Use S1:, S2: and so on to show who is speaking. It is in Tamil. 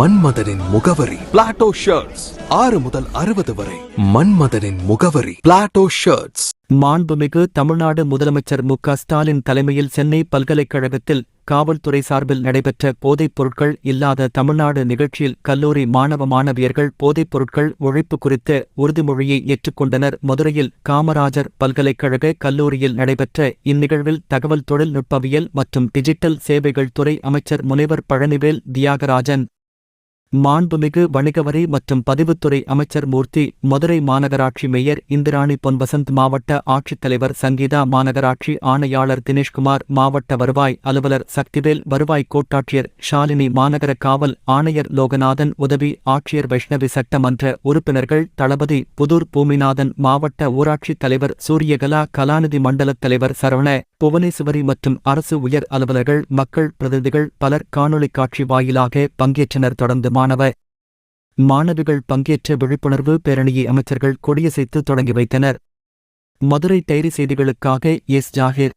S1: மன்மதனின் முகவரி. பிளாட்டோ ஷர்ட்ஸ் ஆறு முதல் அறுபது வரை. மன்மதனின் முகவரி. பிளாட்டோ ஷர்ட்ஸ்
S2: மாண்புமிகு தமிழ்நாடு முதலமைச்சர் மு ஸ்டாலின் தலைமையில் சென்னை பல்கலைக்கழகத்தில் காவல்துறை சார்பில் நடைபெற்ற போதைப் பொருட்கள் இல்லாத தமிழ்நாடு நிகழ்ச்சியில் கல்லூரி மாணவ மாணவியர்கள் போதைப் பொருட்கள் ஒழிப்பு குறித்த உறுதிமொழியை ஏற்றுக்கொண்டனர். மதுரையில் காமராஜர் பல்கலைக்கழக கல்லூரியில் நடைபெற்ற இந்நிகழ்வில் தகவல் தொழில்நுட்பவியல் மற்றும் டிஜிட்டல் சேவைகள் துறை அமைச்சர் முனைவர் பழனிவேல் தியாகராஜன் மாண்புமிகு வணிகவரி மற்றும் பதிவுத்துறை அமைச்சர் மூர்த்தி மதுரை மாநகராட்சி மேயர் இந்திராணி பொன்வசந்த் மாவட்ட ஆட்சித்தலைவர் சங்கீதா மாநகராட்சி ஆணையாளர் தினேஷ்குமார் மாவட்ட வருவாய் அலுவலர் சக்திவேல் வருவாய் கோட்டாட்சியர் ஷாலினி மாநகர காவல் ஆணையர் லோகநாதன் உதவி ஆட்சியர் வைஷ்ணவி சட்டமன்ற உறுப்பினர்கள் தளபதி புதூர் பூமிநாதன் மாவட்ட ஊராட்சித் தலைவர் சூரியகலா கலாநிதி மண்டலத் தலைவர் சரவண புவனேஸ்வரி மற்றும் அரசு உயர் அலுவலர்கள் மக்கள் பிரதிநிதிகள் பலர் காணொலி காட்சி வாயிலாக பங்கேற்றனர். தொடர்ந்து மாணவ மாணவிகள் பங்கேற்ற விழிப்புணர்வு பேரணியை அமைச்சர்கள் கொடியசைத்து தொடங்கி வைத்தனர் மதுரை டைரி செய்திகளுக்காக S Zakir